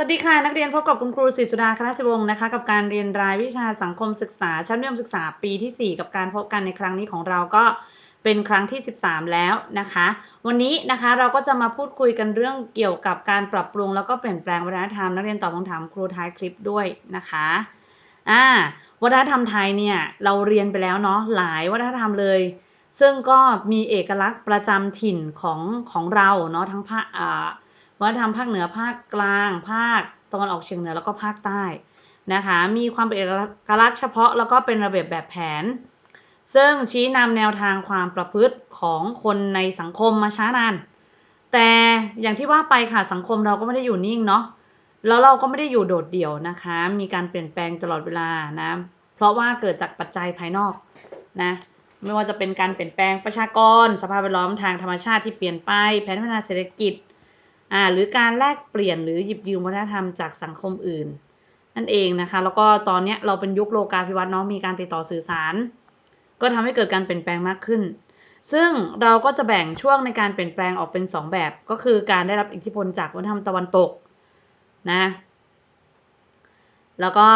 สวัสดีค่ะ นักเรียนพบกับคุณครูศิสุดาคณะศิวงศ์นะคะ กับการเรียนรายวิชาสังคมศึกษา ชั้นมัธยมศึกษาปีที่ 4 กับการพบกันในครั้งนี้ของเราก็เป็นครั้งที่ 13 แล้วนะคะ วันนี้นะคะเราก็จะมาพูดคุยกันเรื่องเกี่ยวกับการปรับปรุง แล้วก็เปลี่ยนแปลงวัฒนธรรมนักเรียนตอบคำถามครูท้ายคลิปด้วยนะคะอ่าวัฒนธรรมไทยเนี่ยเราเรียนไปแล้วเนาะหลายวัฒนธรรมเลย ซึ่งก็มีเอกลักษณ์ประจำถิ่นของของเราเนาะทั้งภาคอ่า วัฒนธรรมภาคเหนือภาคกลางภาคตะวันออกเฉียงเหนือแล้วก็ภาคใต้นะคะ มีความเป็นเอกลักษณ์เฉพาะแล้วก็เป็นระเบียบแบบแผน ซึ่งชี้นำแนวทางความประพฤติของคนในสังคมมาช้านาน แต่อย่างที่ว่าไปค่ะสังคมเราก็ไม่ได้อยู่นิ่งเนาะแล้วเราก็ไม่ได้อยู่โดดเดี่ยวนะคะ มีการเปลี่ยนแปลงตลอดเวลานะ เพราะว่าเกิดจากปัจจัยภายนอกนะ ไม่ว่าจะเป็นการเปลี่ยนแปลงประชากร สภาพแวดล้อมทางธรรมชาติที่เปลี่ยนไป แผนพัฒนาเศรษฐกิจ อ่าหรือการแลกเปลี่ยนหรือหยิบยืมวัฒนธรรมจากสังคมอื่น นั่นเองนะคะ แล้วก็ตอนเนี้ยเราเป็นยุคโลกาภิวัตน์เนาะมีการติดต่อสื่อสาร ก็ทำให้เกิดการเปลี่ยนแปลงมากขึ้น ซึ่งเราก็จะแบ่งช่วงในการเปลี่ยนแปลงออกเป็น 2 แบบ ก็คือการได้รับอิทธิพลจากวัฒนธรรมตะวันตกนะแล้วก็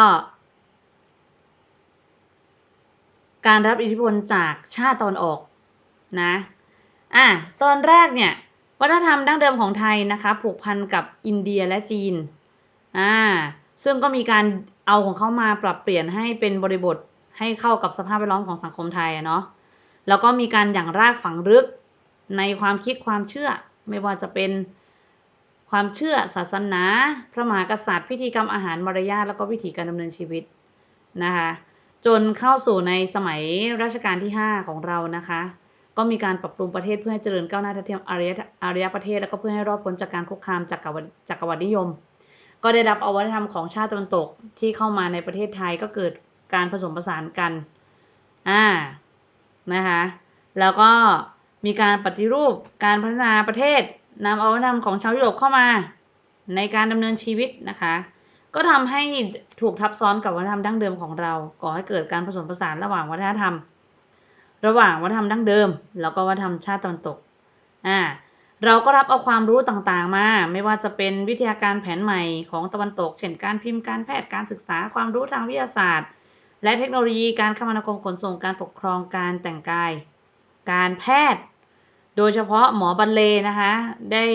การรับอิทธิพลจากชาติตะวันออกนะอะตอนแรกเนี่ย วัฒนธรรมดั้งเดิมของไทยนะคะ ผูกพันกับอินเดียและจีนอ่าซึ่งก็มีการเอาของเขามาปรับเปลี่ยนให้เป็นบริบทให้เข้ากับสภาพแวดล้อมของสังคมไทยเนาะแล้วก็มีการอย่างรากฝังลึกในความคิดความเชื่อ ไม่ว่าจะเป็นความเชื่อศาสนา พระมหากษัตริย์ พิธีกรรมอาหารมารยาทแล้วก็วิถีการดำเนินชีวิตนะคะจนเข้าสู่ในสมัยรัชกาลที่ 5 ของเรานะคะ ก็มีการปรับปรุงประเทศเพื่อให้เจริญก้าวหน้าทัดเทียมอารยอารยประเทศ แล้วก็เพื่อให้รอดพ้นจากการคุกคามจากกวจักรวรรดินิยม ก็ได้รับเอาวัฒนธรรมของชาติตะวันตกที่เข้ามาในประเทศไทยก็เกิดการผสมผสานกันอ่านะคะแล้วก็มีการปฏิรูปการพัฒนาประเทศนำเอาวัฒนธรรมของชาวยุโรปเข้ามา ในการดำเนินชีวิตนะคะ ก็ทำให้ถูกทับซ้อนกับวัฒนธรรมดั้งเดิมของเรา ก่อให้เกิดการผสมผสานระหว่างวัฒนธรรม ระหว่างวัฒนธรรมดั้งเดิม แล้วก็วัฒนธรรมชาติตะวันตกอ่าเราก็รับเอาความรู้ต่างๆมา ไม่ว่าจะเป็นวิทยาการแผนใหม่ของตะวันตก เช่นการพิมพ์การแพทย์การศึกษาความรู้ทางวิทยาศาสตร์ และเทคโนโลยีการคมนาคมขนส่งการปกครองการแต่งกาย การแพทย์ โดยเฉพาะหมอบรรเลนะคะ ได้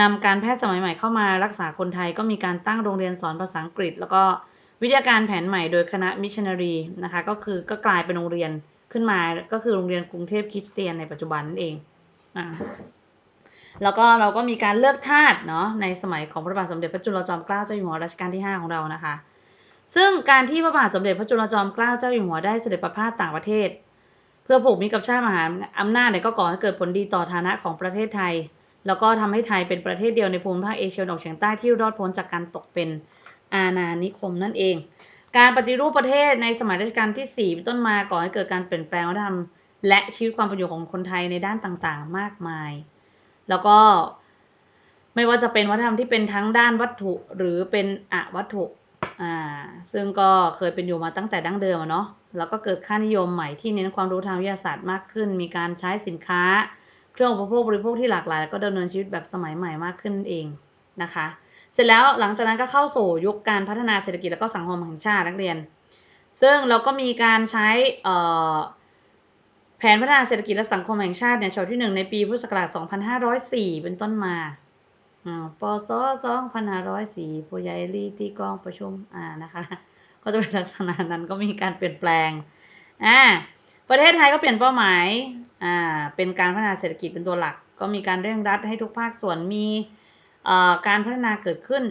นำการแพทย์สมัยใหม่เข้ามารักษาคนไทยก็มีการตั้งโรงเรียนสอนภาษาอังกฤษ แล้วก็วิทยาการแผนใหม่โดยคณะมิชชันนารีนะคะก็คือก็กลายเป็นโรงเรียน ขึ้นมาก็คือโรงเรียนกรุงเทพคริสเตียนในปัจจุบันนั่นเองอ่าแล้วก็เราก็มีการเลือกทาสเนาะในสมัยของพระบาทสมเด็จพระจุลจอมเกล้าเจ้าอยู่หัวรัชกาลที่ 5 ของเรานะคะ ซึ่งการที่พระบาทสมเด็จพระจุลจอมเกล้าเจ้าอยู่หัวได้เสด็จประพาสต่างประเทศ เพื่อผูกมิตรกับชาติมหาอำนาจเนี่ยก็ก่อให้เกิดผลดีต่อฐานะของประเทศไทย แล้วก็ทำให้ไทยเป็นประเทศเดียวในภูมิภาคเอเชียตะวันออกเฉียงใต้ที่รอดพ้นจากการตกเป็นอาณานิคมนั่นเอง การปฏิรูปประเทศในสมัยรัชกาลที่ 4 เป็นต้นมาก่อให้เกิดการเปลี่ยนแปลงวัฒนธรรมและชีวิตความเป็นอยู่ของคนไทยในด้านต่างๆ มากมาย แล้วก็ไม่ว่าจะเป็นวัฒนธรรมที่เป็นทั้งด้านวัตถุหรือเป็นอวัตถุอ่าซึ่งก็เคยเป็นอยู่มาตั้งแต่ดั้งเดิมอะเนาะแล้วก็เกิดค่านิยมใหม่ที่เน้นความรู้ทางวิทยาศาสตร์มากขึ้น มีการใช้สินค้า เครื่องอุปโภคบริโภคที่หลากหลาย แล้วก็ดำเนินชีวิตแบบสมัยใหม่มากขึ้นนั่นเองนะคะ เสร็จแล้วหลังจากนั้นก็เข้าสู่ยุคการพัฒนาเศรษฐกิจและก็สังคมแห่งชาตินักเรียน ซึ่งเราก็มีการใช้แผนพัฒนาเศรษฐกิจและสังคมแห่งชาติเนี่ยฉบับที่หนึ่งในปีพุทธศักราช 2504 เป็นต้นมาอ่าปศ2504ผู้ใหญ่ลีตีกองประชุมอ่านะคะ ก็จะเป็นลักษณะนั้นก็มีการเปลี่ยนแปลงอ่าประเทศไทยก็เปลี่ยนเป้าหมายอ่าเป็นการพัฒนาเศรษฐกิจเป็นตัวหลัก ก็มีการเร่งรัดให้ทุกภาคส่วนมี การพัฒนาเกิดขึ้น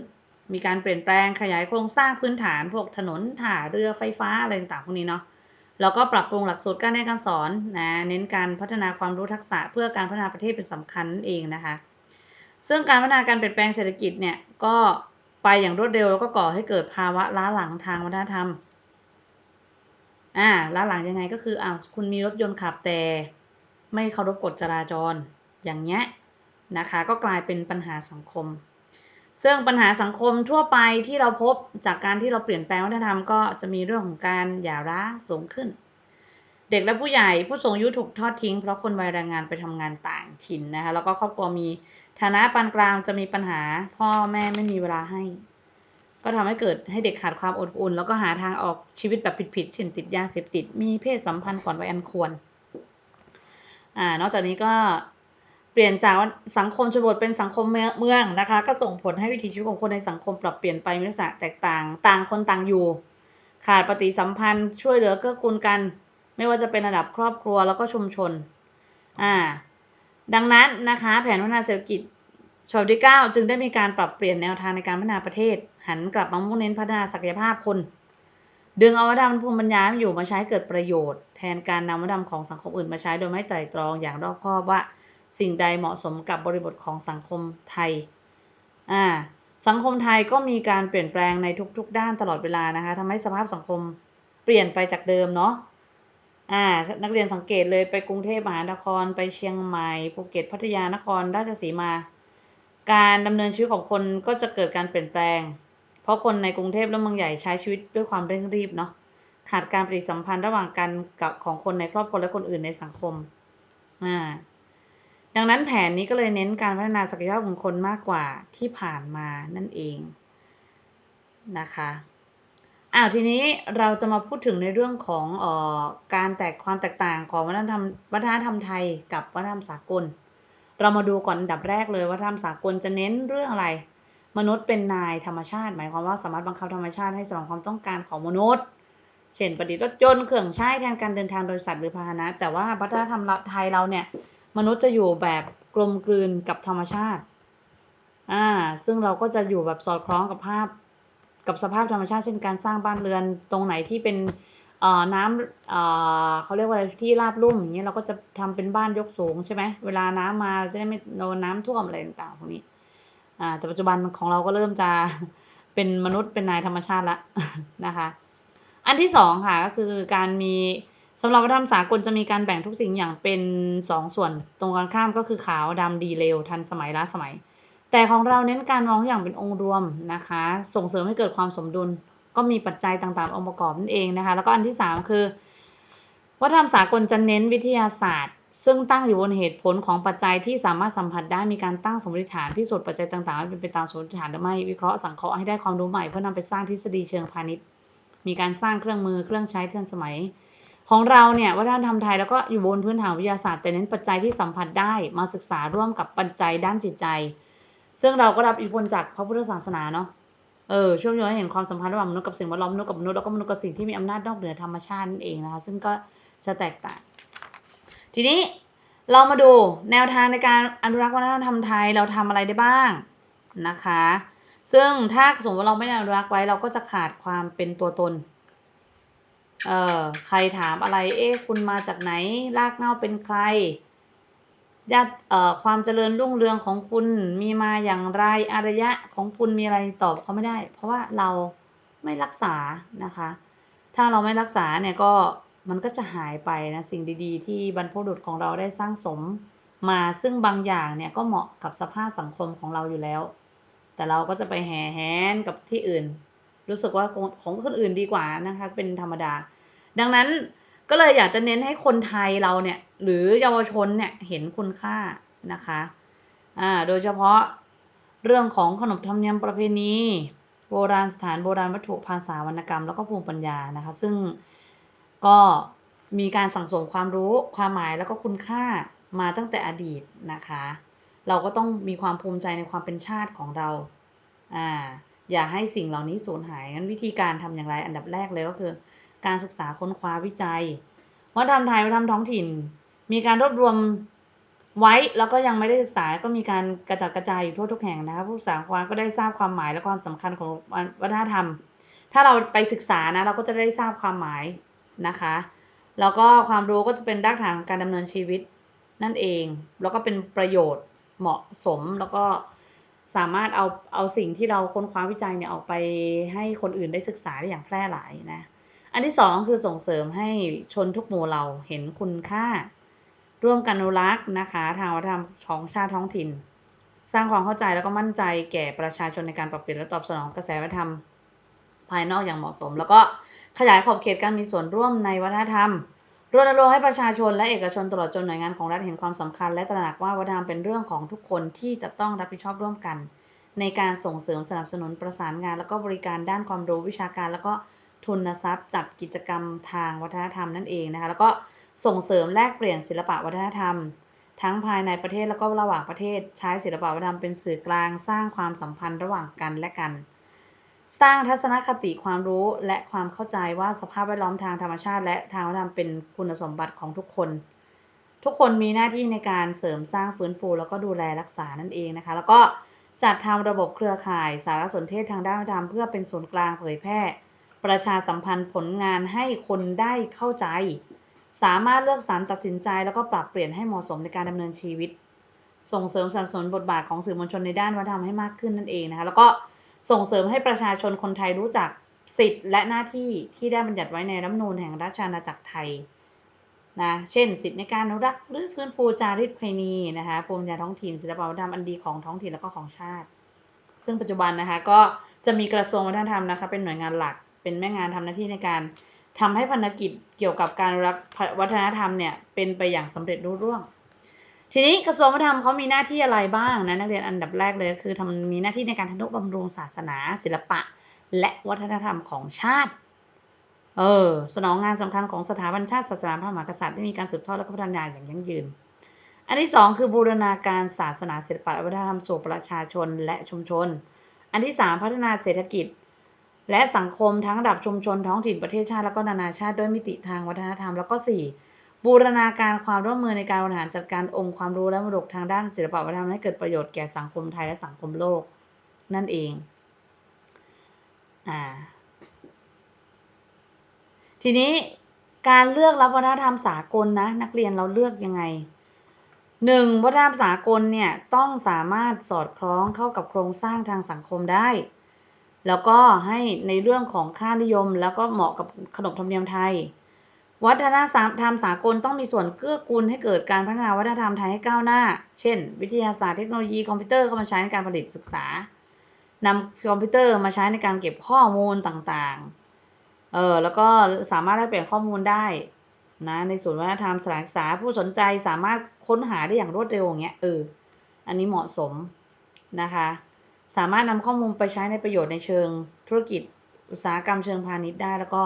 มีการเปลี่ยนแปลงขยายโครงสร้างพื้นฐาน พวกถนนท่าเรือไฟฟ้าอะไรต่างๆพวกนี้เนาะแล้วก็ปรับปรุงหลักสูตรการเรียนการสอนนะเน้นการพัฒนาความรู้ทักษะเพื่อการพัฒนาประเทศเป็นสำคัญนั่นเองนะคะ ซึ่งการพัฒนาการเปลี่ยนแปลงเศรษฐกิจเนี่ยก็ไปอย่างรวดเร็วแล้วก็ก่อให้เกิดภาวะล้าหลังทางวัฒนธรรมอ่าล้าหลังยังไงก็คืออ้าวคุณมีรถยนต์ขับแต่ ไม่เคารพกฎจราจร อย่างเงี้ย นะคะ ก็กลายเป็นปัญหาสังคม ซึ่งปัญหาสังคมทั่วไปที่เราพบจากการที่เราเปลี่ยนแปลงวัฒนธรรมก็จะมีเรื่องของการหย่าร้างสูงขึ้น เด็กและผู้ใหญ่ผู้สูงอายุถูกทอดทิ้งเพราะคนวัยแรงงานไปทำงานต่างถิ่นนะคะแล้วก็ครอบครัวมีฐานะปานกลางจะมีปัญหาพ่อแม่ไม่มีเวลาให้ ก็ทำให้เกิดให้เด็กขาดความอบอุ่น แล้วก็หาทางออกชีวิตแบบผิดๆเช่นติดยาเสพติดมีเพศสัมพันธ์ก่อนวัยอันควรอ่านอกจากนี้ก็ ลี่ยนจากสังคมชนบทเป็นสังคมเมืองนะคะ ก็ส่งผลให้วิถีชีวิตของคนในสังคมปรับเปลี่ยนไปมีลักษณะแตกต่างต่างคนต่างอยู่ ขาดปฏิสัมพันธ์ช่วยเหลือเกื้อกูลกัน ไม่ว่าจะเป็นระดับครอบครัวแล้วก็ชุมชนอ่าดังนั้นนะคะแผนพัฒนาเศรษฐกิจฉบับที่ 9 จึงได้มีการปรับเปลี่ยนแนวทางในการพัฒนาประเทศ หันกลับมามุ่งเน้นพัฒนาศักยภาพคน ดึงเอาวัฒนธรรมภูมิปัญญาที่อยู่มาใช้เกิดประโยชน์ แทนการนำวัฒนธรรมของสังคมอื่นมาใช้โดยไม่ไตร่ตรองอย่างรอบคอบว่า สิ่งใดเหมาะสมกับบริบทของสังคมไทยอ่าสังคมไทยก็มีการเปลี่ยนแปลงในทุก ๆ ด้านตลอดเวลานะคะทำให้สภาพสังคมเปลี่ยนไปจากเดิมเนาะอ่านักเรียนสังเกตเลยไปกรุงเทพมหานครไปเชียงใหม่ภูเก็ตพัทยานครราชสีมา การดำเนินชีวิตของคนก็จะเกิดการเปลี่ยนแปลง เพราะคนในกรุงเทพและเมืองใหญ่ใช้ชีวิตด้วยความเร่งรีบเนาะขาดการปฏิสัมพันธ์ระหว่างกันกับของคนในครอบครัวและคนอื่นในสังคมอ่า ดังนั้นแผนนี้ก็เลยเน้นการพัฒนาศักยภาพของคนมากกว่าที่ผ่านมานั่นเองนะคะอ้าวทีนี้เราจะมาพูดถึงในเรื่องของออการแตกความแตกต่างของวัฒนธรรมวัฒนธรรมไทยกับวัฒนธรรมสากล เรามาดูก่อนอันดับแรกเลยวัฒนธรรมสากลจะเน้นเรื่องอะไร มนุษย์เป็นนายธรรมชาติ หมายความว่าสามารถบังคับธรรมชาติให้สนองความต้องการของมนุษย์ เช่นประดิษฐ์รถยนต์เครื่องใช้แทนการเดินทางโดยสัตว์หรือพาหนะ แต่ว่าวัฒนธรรมไทยเราเนี่ย มนุษย์จะอยู่แบบกลมกลืนกับธรรมชาติอ่าซึ่งเราก็จะอยู่แบบสอดคล้องกับภาพกับสภาพธรรมชาติเช่นการสร้างบ้านเรือนตรงไหนที่เป็นเอ่อน้ำเอ่อเขาเรียกว่าอะไรที่ราบลุ่มอย่างเงี้ยเราก็จะทำเป็นบ้านยกสูงใช่ไหมเวลาน้ำมาจะได้ไม่โดนน้ำท่วมอะไรต่างๆพวกนี้อ่าแต่ปัจจุบันของเราก็เริ่มจะเป็นมนุษย์เป็นนายธรรมชาติละนะคะ อันที่สองค่ะก็คือการมี สำหรับวัฒนธรรมสากลจะมีการแบ่งทุกสิ่งอย่างเป็นสองส่วนตรงกันข้ามก็คือขาวดำดีเลวทันสมัยล้าสมัย แต่ของเราเน้นการมองอย่างเป็นองค์รวมนะคะ ส่งเสริมให้เกิดความสมดุล ก็มีปัจจัยต่างๆ องค์ประกอบนั่นเองนะคะ แล้วก็อันที่สามคือ วัฒนธรรมสากลจะเน้นวิทยาศาสตร์ ซึ่งตั้งอยู่บนเหตุผลของปัจจัยที่สามารถสัมผัสได้มีการตั้งสมมติฐานพิสูจน์ปัจจัยต่างๆให้เป็นไปตามสมมติฐานหรือไม่วิเคราะห์สังเคราะห์ให้ได้ความรู้ใหม่เพื่อนำไปสร้างทฤษฎีเชิงพาณิชย์ มีการสร้างเครื่องมือเครื่องใช้ทันสมัย ของเราเนี่ยวัฒนธรรมไทยแล้วก็อยู่บนพื้นฐานวิทยาศาสตร์แต่เน้นปัจจัยที่สัมผัสได้มาศึกษาร่วมกับปัจจัยด้านจิตใจ ซึ่งเราก็รับอิทธิพลจากพระพุทธศาสนาเนาะเออช่วยโยงให้เห็นความสัมพันธ์ระหว่างมนุษย์กับสิ่งแวดล้อมมนุษย์กับมนุษย์แล้วก็มนุษย์กับสิ่งที่มีอำนาจนอกเหนือธรรมชาตินั่นเองนะคะซึ่งก็จะแตกต่าง ทีนี้เรามาดูแนวทางในการอนุรักษ์วัฒนธรรมไทยเราทำอะไรได้บ้างนะคะ ซึ่งถ้าสมมติว่าเราไม่ได้อนุรักษ์ไว้เราก็จะขาดความเป็นตัวตน เออใครถามอะไร เอ๊ะคุณมาจากไหน รากเง้าเป็นใครญาติเอ่อความเจริญรุ่งเรืองของคุณมีมาอย่างไรอารยะของคุณมีอะไรตอบเขาไม่ได้ เพราะว่าเราไม่รักษานะคะ ถ้าเราไม่รักษาเนี่ยก็มันก็จะหายไปนะสิ่งดีๆ ที่บรรพบุรุษของเราได้สร้างสมมาซึ่งบางอย่างเนี่ยก็เหมาะกับสภาพสังคมของเราอยู่แล้ว แต่เราก็จะไปแห่แหนกับที่อื่น รู้สึกว่าของของคนอื่นดีกว่านะคะ เป็นธรรมดา ดังนั้นก็เลยอยากจะเน้นให้คนไทยเราเนี่ย หรือเยาวชนเนี่ยเห็นคุณค่านะคะอ่าโดยเฉพาะเรื่องของขนบธรรมเนียมประเพณี โบราณสถานโบราณวัตถุภาษาวรรณกรรม แล้วก็ภูมิปัญญานะคะ ซึ่งก็มีการสั่งสมความรู้ความหมายแล้วก็คุณค่ามาตั้งแต่อดีตนะคะ เราก็ต้องมีความภูมิใจในความเป็นชาติของเราอ่า อย่าให้สิ่งเหล่านี้สูญหายงั้นวิธีการทำอย่างไรอันดับแรกเลยก็คือ การศึกษาค้นคว้าวิจัยวัฒนธรรมไทยวัฒนธรรมท้องถิ่น มีการรวบรวมไว้แล้วก็ยังไม่ได้ศึกษาก็มีการกระจัดกระจายอยู่ทั่วทุกแห่งนะคะผู้ศึกษาควาก็ได้ทราบความหมายและความสำคัญของวัฒนธรรม ถ้าเราไปศึกษานะเราก็จะได้ทราบความหมายนะคะ แล้วก็ความรู้ก็จะเป็นรากฐานของการดำเนินชีวิตนั่นเอง แล้วก็เป็นประโยชน์เหมาะสมแล้วก็ สามารถเอาเอาสิ่งที่เราค้นคว้าวิจัยเนี่ยออกไปให้คนอื่นได้ศึกษาได้อย่างแพร่หลายนะ อันที่สองคือส่งเสริมให้ชนทุกหมู่เราเห็นคุณค่า ร่วมกันอนุรักษ์นะคะทางวัฒนธรรมของชาติท้องถิ่น สร้างความเข้าใจแล้วก็มั่นใจแก่ประชาชนในการปรับเปลี่ยนและตอบสนองกระแสวัฒนธรรมภายนอกอย่างเหมาะสม แล้วก็ขยายขอบเขตการมีส่วนร่วมในวัฒนธรรม รณรงค์ให้ประชาชนและเอกชนตลอดจนหน่วยงานของรัฐเห็นความสำคัญ และตระหนักว่าวัฒนธรรมเป็นเรื่องของทุกคนที่จะต้องรับผิดชอบร่วมกัน ในการส่งเสริมสนับสนุนประสานงาน แล้วก็บริการด้านความรู้วิชาการ แล้วก็ทุนทรัพย์ จัดกิจกรรมทางวัฒนธรรมนั่นเองนะคะแล้วก็ส่งเสริมแลกเปลี่ยนศิลปะวัฒนธรรม ทั้งภายในประเทศแล้วก็ระหว่างประเทศ ใช้ศิลปะวัฒนธรรมเป็นสื่อกลางสร้างความสัมพันธ์ระหว่างกันและกัน สร้างทัศนคติความรู้และความเข้าใจว่าสภาพแวดล้อมทางธรรมชาติ และทางวัฒนธรรมเป็นคุณสมบัติของทุกคน ทุกคนมีหน้าที่ในการเสริมสร้างฟื้นฟู แล้วก็ดูแลรักษานั่นเองนะคะ แล้วก็จัดทำระบบเครือข่ายสารสนเทศทางด้านวัฒนธรรมเพื่อเป็นศูนย์กลางเผยแพร่ ประชาสัมพันธ์ผลงานให้คนได้เข้าใจ สามารถเลือกสรรตัดสินใจ แล้วก็ปรับเปลี่ยนให้เหมาะสมในการดำเนินชีวิต ส่งเสริมสนับสนุนบทบาทของสื่อมวลชนในด้านวัฒนธรรมให้มากขึ้นนั่นเองนะคะแล้วก็ ส่งเสริมให้ประชาชนคนไทยรู้จักสิทธิ์และหน้าที่ที่ได้บัญญัติไว้ในรัฐธรรมนูญแห่งราชอาณาจักรไทยนะเช่น สิทธิในการอนุรักษ์หรือฟื้นฟูจารีตประเพณีนะคะภูมิปัญญาท้องถิ่นศิลปวัฒนธรรมอันดีของท้องถิ่นแล้วก็ของชาติ ซึ่งปัจจุบันนะคะก็จะมีกระทรวงวัฒนธรรมนะคะเป็นหน่วยงานหลัก เป็นแม่งานทำหน้าที่ในการทำให้ภารกิจเกี่ยวกับการรักวัฒนธรรมเนี่ยเป็นไปอย่างสำเร็จรุ่ร่วง ทีนี้กระทรวงวัฒนธรรมเขามีหน้าที่อะไรบ้างนะนักเรียนอันดับแรกเลยคือทำมีหน้าที่ในการทนุบำรุงศาสนา ศิลปะ และวัฒนธรรมของชาติ เออ สนองงานสำคัญของสถาบันชาติศาสนาพระมหากษัตริย์ที่มีการสืบทอดและพัฒนาอย่างยั่งยืน อันที่สองคือบูรณาการศาสนาศิลปะและวัฒนธรรมสู่ประชาชนและชุมชน อันที่สามพัฒนาเศรษฐกิจ และสังคมทั้งระดับชุมชนท้องถิ่นประเทศชาติแล้วก็นานาชาติด้วยมิติทางวัฒนธรรมแล้วก็สี่ บูรณาการความร่วมมือในการบริหารจัดการองค์ความรู้และมรดกทางด้านศิลปวัฒนธรรมให้เกิดประโยชน์แก่สังคมไทยและสังคมโลก นั่นเองอ่าทีนี้การเลือกรับวัฒนธรรมสากลนะ นักเรียนเราเลือกยังไงหนึ่งวัฒนธรรมสากลเนี่ยต้องสามารถสอดคล้องเข้ากับโครงสร้างทางสังคมได้ แล้วก็ให้ในเรื่องของค่านิยม แล้วก็เหมาะกับขนบธรรมเนียมไทย วัฒนธรรมสากลต้องมีส่วนเกื้อกูลให้เกิดการพัฒนาวัฒนธรรมไทยให้ก้าวหน้า เช่น วิทยาศาสตร์เทคโนโลยีคอมพิวเตอร์เข้ามาใช้ในการผลิตศึกษานำคอมพิวเตอร์มาใช้ในการเก็บข้อมูลต่างๆ เออแล้วก็สามารถแลกเปลี่ยนข้อมูลได้นะในศูนย์วัฒนธรรมสถานศึกษาผู้สนใจสามารถค้นหาได้อย่างรวดเร็วอย่างเงี้ยเอออันนี้เหมาะสมนะคะ สามารถนำข้อมูลไปใช้ในประโยชน์ในเชิงธุรกิจอุตสาหกรรมเชิงพาณิชย์ได้แล้วก็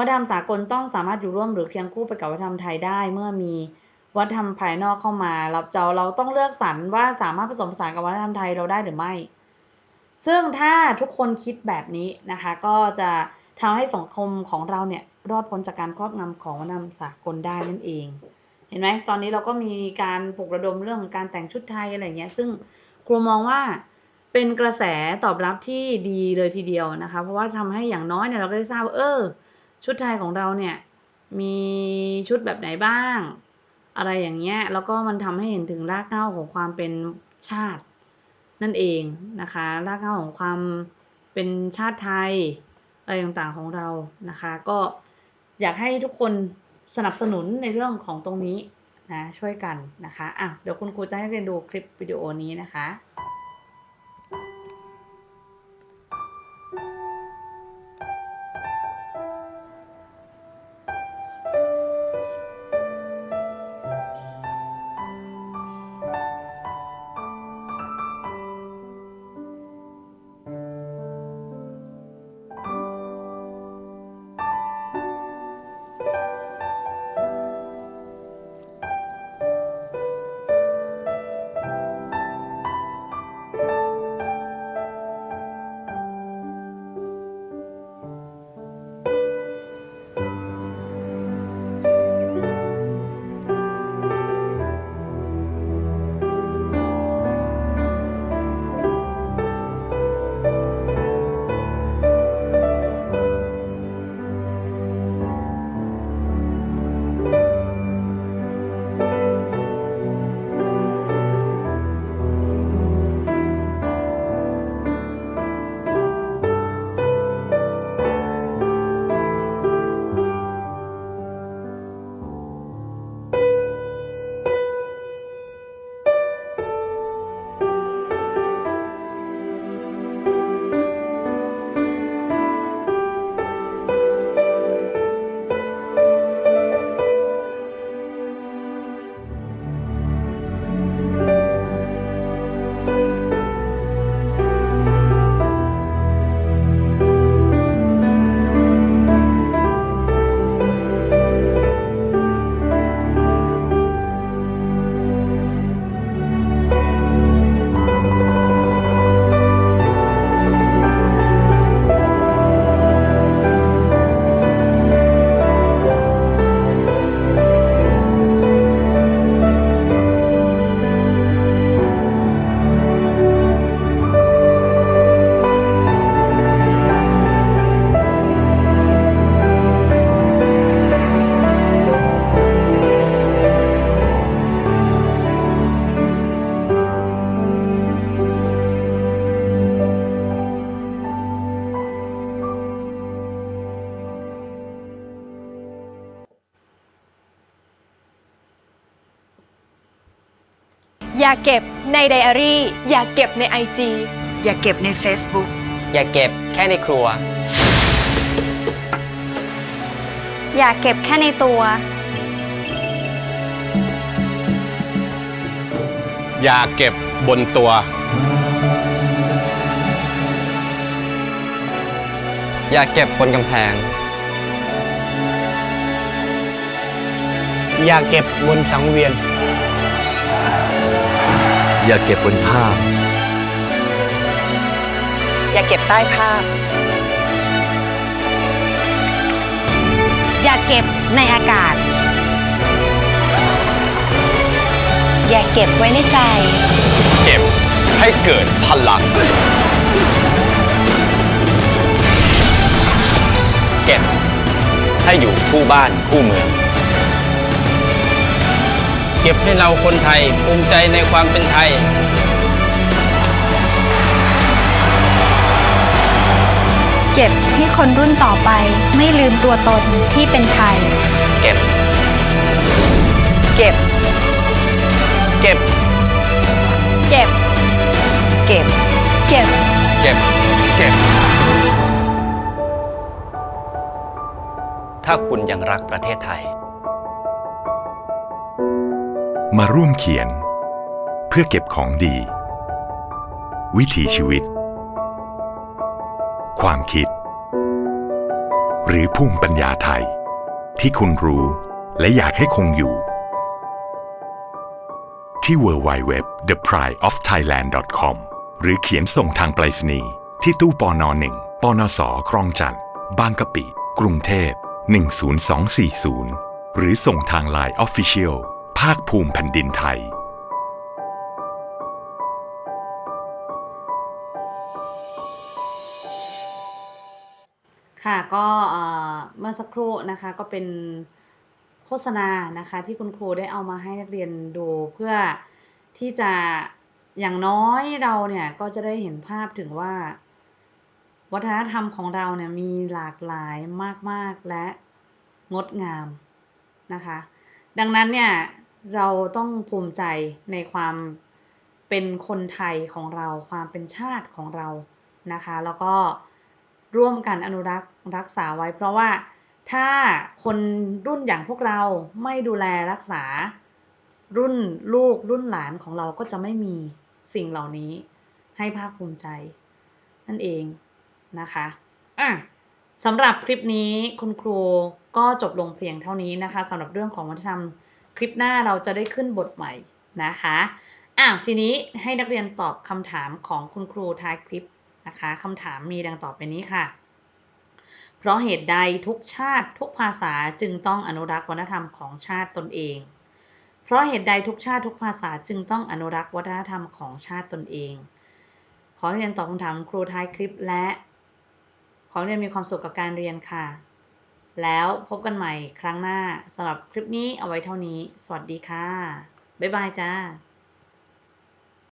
วัฒนธรรมสากลต้องสามารถอยู่ร่วมหรือเคียงคู่ไปกับวัฒนธรรมไทยได้ เมื่อมีวัฒนธรรมภายนอกเข้ามาเราจะเราต้องเลือกสรรว่าสามารถผสมผสานกับวัฒนธรรมไทยเราได้หรือไม่ ซึ่งถ้าทุกคนคิดแบบนี้นะคะ ก็จะทำให้สังคมของเราเนี่ยรอดพ้นจากการครอบงำของวัฒนธรรมสากลได้นั่นเอง เห็นไหมตอนนี้เราก็มีการปลุกระดมเรื่องการแต่งชุดไทยอะไรเงี้ย ซึ่งครูมองว่าเป็นกระแสตอบรับที่ดีเลยทีเดียวนะคะ เพราะว่าทำให้อย่างน้อยเนี่ยเราก็ได้ทราบว่าเออ ชุดไทยของเราเนี่ยมีชุดแบบไหนบ้าง อะไรอย่างเงี้ยแล้วก็มันทำให้เห็นถึงรากเหง้าของความเป็นชาตินั่นเองนะคะ รากเหง้าของความเป็นชาติไทยอะไรต่างๆของเรานะคะ ก็อยากให้ทุกคนสนับสนุนในเรื่องของตรงนี้นะช่วยกันนะคะอะเดี๋ยวคุณครูจะให้เรียนดูคลิปวิดีโอนี้นะคะ อย่าเก็บในไดอารี่ อย่าเก็บในไอจีอย่าเก็บใน Facebook อย่าเก็บแค่ในครัว อย่าเก็บแค่ในตัว อย่าเก็บบนตัว อย่าเก็บบนกำแพง อย่าเก็บบนสังเวียน อย่าเก็บบนผ้าอย่าเก็บใต้ภาพ อย่าเก็บในอากาศ อย่าเก็บไว้ในใจ เก็บให้เกิดพลัง เก็บให้อยู่คู่บ้านคู่เมือง เก็บให้เราคนไทยภูมิใจในความเป็นไทย เก็บให้คนรุ่นต่อไปไม่ลืมตัวตนที่เป็นไทย เก็บ เก็บ เก็บ เก็บ เก็บ เก็บ เก็บ เก็บ ถ้าคุณยังรักประเทศไทย มาร่วมเขียน เพื่อเก็บของดี วิถีชีวิต ความคิด หรือภูมิปัญญาไทย ที่คุณรู้และอยากให้คงอยู่ ที่ www.theprideofthailand.com หรือเขียนส่งทางไปรษณีย์ที่ตู้ปอนอ1ปอนอสคลองจันทน์บางกะปิ กรุงเทพ 10240 หรือส่งทางไลน์ Official ภาคภูมิแผ่นดินไทย ค่ะก็เมื่อสักครู่นะคะก็เป็นโฆษณานะคะ ที่คุณครูได้เอามาให้นักเรียนดูเพื่อที่จะอย่างน้อยเราเนี่ยก็จะได้เห็นภาพถึงว่า วัฒนธรรมของเราเนี่ยมีหลากหลายมาก ๆ และงดงามนะคะ ดังนั้นเนี่ย เราต้องภูมิใจในความเป็นคนไทยของเรา ความเป็นชาติของเรานะคะ แล้วก็ร่วมกันอนุรักษ์รักษาไว้ เพราะว่าถ้าคนรุ่นอย่างพวกเราไม่ดูแลรักษา รุ่นลูกรุ่นหลานของเราก็จะไม่มีสิ่งเหล่านี้ให้ภาคภูมิใจ นั่นเองนะคะอะสำหรับคลิปนี้คุณครูก็จบลงเพียงเท่านี้นะคะสำหรับเรื่องของวัฒนธรรม ลิปหน้าเราจะได้ขึ้นบทใหม่นะคะอ้าวทีนี้ให้นักเรียนตอบคำถามของคุณครูท้ายคลิปนะคะคำถามมีดังต่อไปนี้ค่ะ เพราะเหตุใดทุกชาติทุกภาษาจึงต้องอนุรักษ์วัฒนธรรมของชาติตนเอง เพราะเหตุใดทุกชาติทุกภาษาจึงต้องอนุรักษ์วัฒนธรรมของชาติตนเอง ขอให้เรียนตอบคำถามครูท้ายคลิปและ ขอให้เรียนมีความสุขกับการเรียนค่ะ แล้วพบกันใหม่ครั้งหน้าสำหรับคลิปนี้เอาไว้เท่านี้ สวัสดีค่ะ บ๊ายบายจ้า